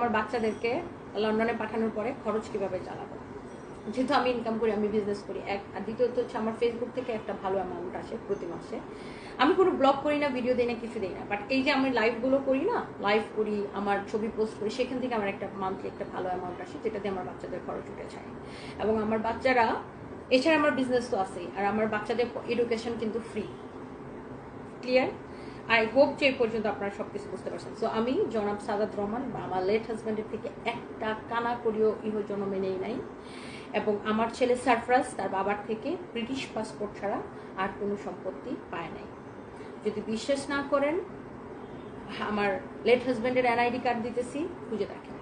আমার বাচ্চাদেরকে লন্ডনে পাঠানোর পরে খরচ কীভাবে চালাবো? যেহেতু আমি ইনকাম করি, আমি বিজনেস করি, এক, আর দ্বিতীয়ত হচ্ছে আমার ফেসবুক থেকে একটা ভালো অ্যামাউন্ট আসে প্রতি মাসে। আমি কোনো ব্লগ করি না ভিডিও দিই না, কিছু দিই না। বাট এই যে আমি লাইভগুলো করি না লাইভ করি, আমার ছবি পোস্ট করি, সেখান থেকে আমার একটা মান্থলি একটা ভালো অ্যামাউন্ট আসে যেটাতে আমার বাচ্চাদের খরচ উঠে যায়। এবং আমার বাচ্চারা, এছাড়া আমার বিজনেস তো আছেই, আর আমার বাচ্চাদের এডুকেশন কিন্তু ফ্রি ক্লিয়ার আই হোপ যে পর্যন্ত আপনারা সব কিছু বুঝতে পারছেন। সো আমি জনাব সাদাত রহমান বা আমার লেট হাজব্যান্ডের থেকে একটা কানা করিও ইহ জন্মে নেই নাই। এবং আমার ছেলে সারফরাজ, তার বাবার থেকে ব্রিটিশ পাসপোর্ট ছাড়া আর কোনো সম্পত্তি পায় নাই। যদি বিশ্বাস না করেন, আমার লেট হাজব্যান্ডের এনআইডি কার্ড দিতেছি, খুঁজে দেখেন।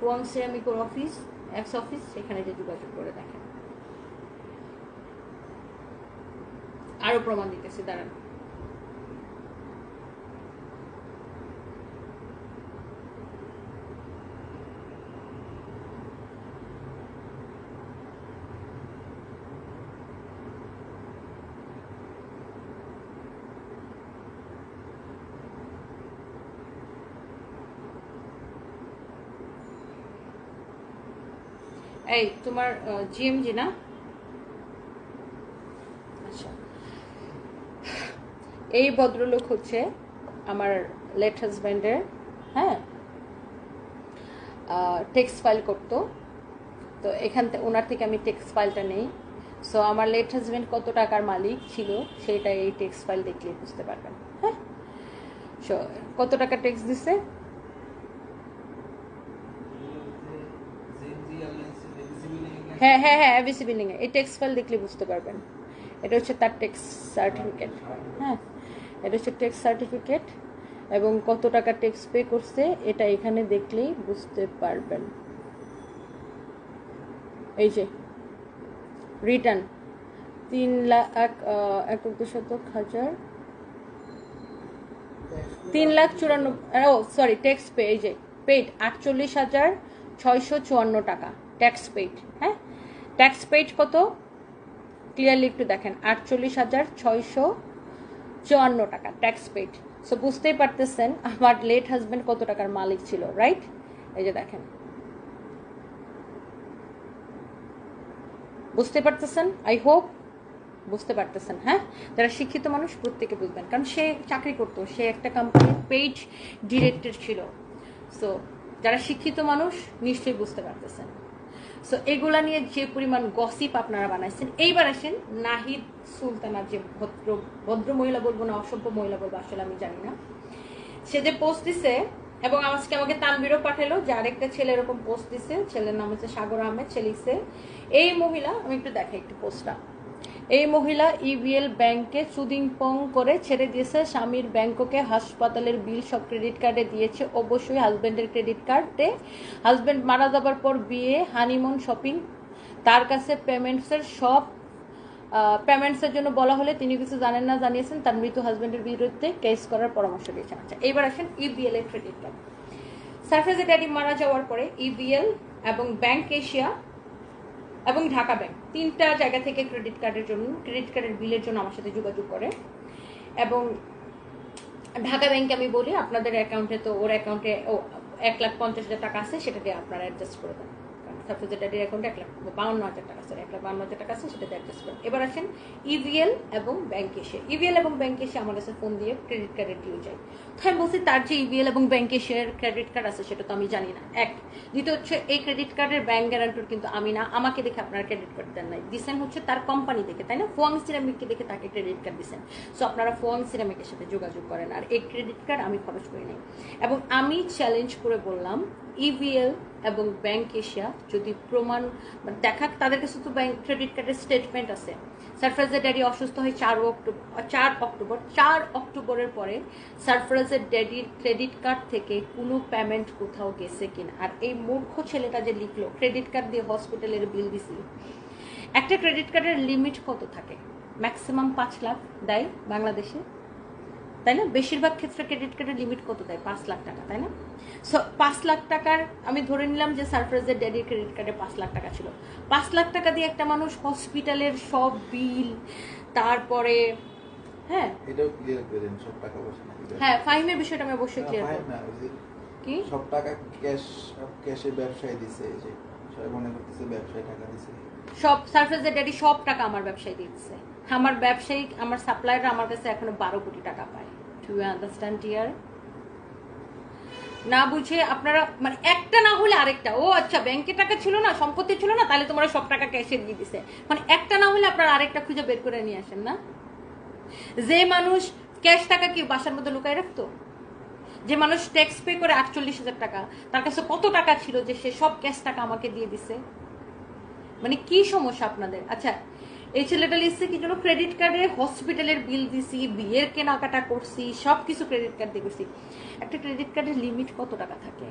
ফোয়াং সিরামিকোর অফিস এক্স অফিস সেখানে যে যোগাযোগ করে দেখেন। আরও প্রমাণ দিতেছি, দাঁড়ান। এই, তোমার জিএমজি না? আচ্ছা। এই ভদ্রলোক হচ্ছে আমার লেট হাজব্যান্ডের হ্যাঁ? টেক্সট ফাইল করতো। তো এখান থেকে ওনার থেকে আমি টেক্সট ফাইলটা নেই। সো আমার লেট হাজব্যান্ড কত টাকার মালিক ছিল সেটা এই টেক্সট ফাইল দেখলে বুঝতে পারবেন হ্যাঁ? সো কত টাকা টেক্সট দিছে? হ্যাঁ হ্যাঁ হ্যাঁ এবিসি বিল্ডিং এ। এই টেক্সট ফাইল দেখলে বুঝতে পারবেন। এটা হচ্ছে তার টেক্সট সার্টিফিকেট হ্যাঁ এটা হচ্ছে টেক্সট সার্টিফিকেট এবং কত টাকা টেক্স পে করছে, এটা এখানে দেখলেই বুঝতে পারবেন। এই যে রিটার্ন তিন লাখ, এক শতক হাজার। তিন লাখ চুরানব্বই ও সরি ট্যাক্স পে এই যে পেড আটচল্লিশ হাজার ছয়শো চুয়ান্ন টাকা ট্যাক্স পেড হ্যাঁ ট্যাক্স পেড কত? ক্লিয়ারলি একটু দেখেন, আটচল্লিশ হাজার ছয়শো চুয়ান্ন টাকা ট্যাক্স পেড সো বুঝতেই পারতেছেন, আমার লেট হাজব্যান্ড কত টাকার মালিক ছিল রাইট এই যে দেখেন। বুঝতে পারতেছেন? আই হোপ বুঝতে পারতেছেন হ্যাঁ? যারা শিক্ষিত মানুষ প্রত্যেকে বুঝবেন, কারণ সে চাকরি করতো, সে একটা কোম্পানির পেজ ডিরেক্টর ছিল। সো যারা শিক্ষিত মানুষ, নিশ্চয়ই বুঝতে পারতেছেন। সো এগুলা নিয়ে যে পরিমাণ গসিপ আপনারা বানাইছেন, এইবার আসেন নাহিদ সুলতানা যে ভদ্র ভদ্র মহিলা বলব না, অসভ্য মহিলা বলব, আসলে আমি জানি না। সে যে পোস্ট দিছে, এবং আজকে আমাকে তানবিরও পাঠালো যে আরেকটা ছেলে এরকম পোস্ট দিছে, ছেলের নাম হচ্ছে সাগর আহমেদ ছেলিসে এই মহিলা, আমি একটু দেখাই একটু পোস্টটা এই মহিলা ইবিএল ব্যাংকে সুদিং পং করে ছেড়ে দিয়েছে। স্বামীর ব্যাংককে হাসপাতালের বিল সব ক্রেডিট কার্ডে দিয়েছে। অবশ্যই হাজব্যান্ডের ক্রেডিট কার্ডে। হাজব্যান্ড মারা যাবার পর বিয়ে, হানিমুন শপিং। তার কাছে পেমেন্টসের সব পেমেন্টসের জন্য বলা হলে তিনি কিছু জানেন না, জানিয়েছেন। তার মৃত হাজব্যান্ডের বিরুদ্ধে কেস করার পরামর্শ দিয়েছেন। আচ্ছা এবার আসেন ইবিএল এর ক্রেডিট কার্ড সারফেজের ড্যাডি মারা যাওয়ার পরে ইবিএল এবং ব্যাংক এশিয়া এবং ঢাকা ব্যাংক। তিনটা জায়গা থেকে ক্রেডিট কার্ডের জন্য, ক্রেডিট কার্ডের বিলের জন্য আমার সাথে যোগাযোগ করে। এবং ঢাকা ব্যাংকে আমি বলি, আপনাদের অ্যাকাউন্টে তো ওর অ্যাকাউন্টে ও এক লাখ পঞ্চাশ হাজার টাকা আছে, সেটা দিয়ে আপনারা অ্যাডজাস্ট করে দেন। সাপোজ ড্যাডির অ্যাকাউন্টে এক লাখ বাউন্ন হাজার টাকা আছে এক লাখ বাউন্ন হাজার টাকা আছে, সেটাতে অ্যাডজাস্ট করেন। এবার আসেন ইভিএল এবং ব্যাংক এসে। ইভিএল এবং ব্যাংক এসে আমার কাছে ফোন দিয়ে ক্রেডিট কার্ডের ডিউ চাই। তো আমি বলছি, তার যে ইভিএল এবং ব্যাংক এসের ক্রেডিট কার্ড আছে, সেটা তো আমি জানি না। এক। দ্বিতীয় হচ্ছে, এই ক্রেডিট কার্ডের ব্যাংক গ্যারান্টর কিন্তু আমি না, আমাকে দেখে আপনারা ক্রেডিট কার্ড দেন নাই। দিচ্ছেন হচ্ছে তার কোম্পানি দেখে, তাই না? ফোয়াং সিরামিককে দেখে তাকে ক্রেডিট কার্ড দিচ্ছেন সো আপনারা ফোয়াং সিরামিকের সাথে যোগাযোগ করেন, আর এই ক্রেডিট কার্ড আমি খরচ করি নাই। এবং আমি চ্যালেঞ্জ করে বললাম ইভিএল এবং ব্যাংক এশিয়া যদি প্রমাণ মানে দেখা, তাদের কাছে তো ব্যাংক ক্রেডিট কার্ডের স্টেটমেন্ট আছে। সারফরাজের ড্যাডি অসুস্থ হয় চার অক্টোবর চার অক্টোবর, চার অক্টোবরের পরে সারফরাজের ড্যাডির ক্রেডিট কার্ড থেকে কোনো পেমেন্ট কোথাও গেছে কিনা। আর এই মূর্খ ছেলেটা যে লিখলো ক্রেডিট কার্ড দিয়ে হসপিটালের বিল দিছি একটা ক্রেডিট কার্ডের লিমিট কত থাকে? ম্যাক্সিমাম পাঁচ লাখ দেয় বাংলাদেশে? তাই না? বেশিরভাগ ক্ষেত্রে ক্রেডিট কার্ডের লিমিট কত দেয়? পাঁচ লাখ টাকা তাই না? সো পাঁচ লাখ টাকার আমি ধরে নিলাম যে সারপ্রাইজের ড্যাডির ক্রেডিট কার্ডে পাঁচ লাখ টাকা ছিল। পাঁচ লাখ টাকা দিয়ে একটা মানুষ হসপিটালের সব বিল তারপরে হ্যাঁ? এটাও ক্লিয়ার করে দেন সব টাকা পয়সা হ্যাঁ ফাইমের বিষয়টা আমি অবশ্যই ক্লিয়ার করব। কি? সব টাকা ক্যাশ ক্যাশে ব্যবসায় দিছে যে সবাই মনে করতেছে ব্যবসায় টাকা দিছে। সব সারফেসের ড্যাডি সব টাকা আমার ব্যবসায় দিচ্ছে আমার ব্যবসায়িক আমার সাপ্লায়াররা আমার কাছে এখনও বারো কোটি টাকা পায়। টু আন্ডারস্ট্যান্ড ইয়ার না বুঝে আপনারা মানে একটা না হলে আরেকটা। ও আচ্ছা ব্যাংকে টাকা ছিল না, সম্পত্তি ছিল না, তাহলে তোমরা সব টাকা ক্যাশে দিয়ে দিছে। মানে একটা না হলে আপনারা আরেকটা খুঁজে বের করে নিয়ে আসেন না? যে মানুষ ক্যাশ টাকা কি বাসার মধ্যে লুকায় রাখতো? যে মানুষ ট্যাক্স পে করে আটচল্লিশ হাজার টাকা, তার কাছে কত টাকা ছিল যে সে সব ক্যাশ টাকা আমাকে দিয়ে দিছে? মানে কি সমস্যা আপনাদের? আচ্ছা এই ছেলেটা লিখছে কি জন্য ক্রেডিট কার্ডে হসপিটালের বিল দিছি, বিয়ের কেনাকাটা করছি সব কিছু ক্রেডিট কার্ড দিয়ে করছি। একটা ক্রেডিট কার্ডের লিমিট কত টাকা থাকে?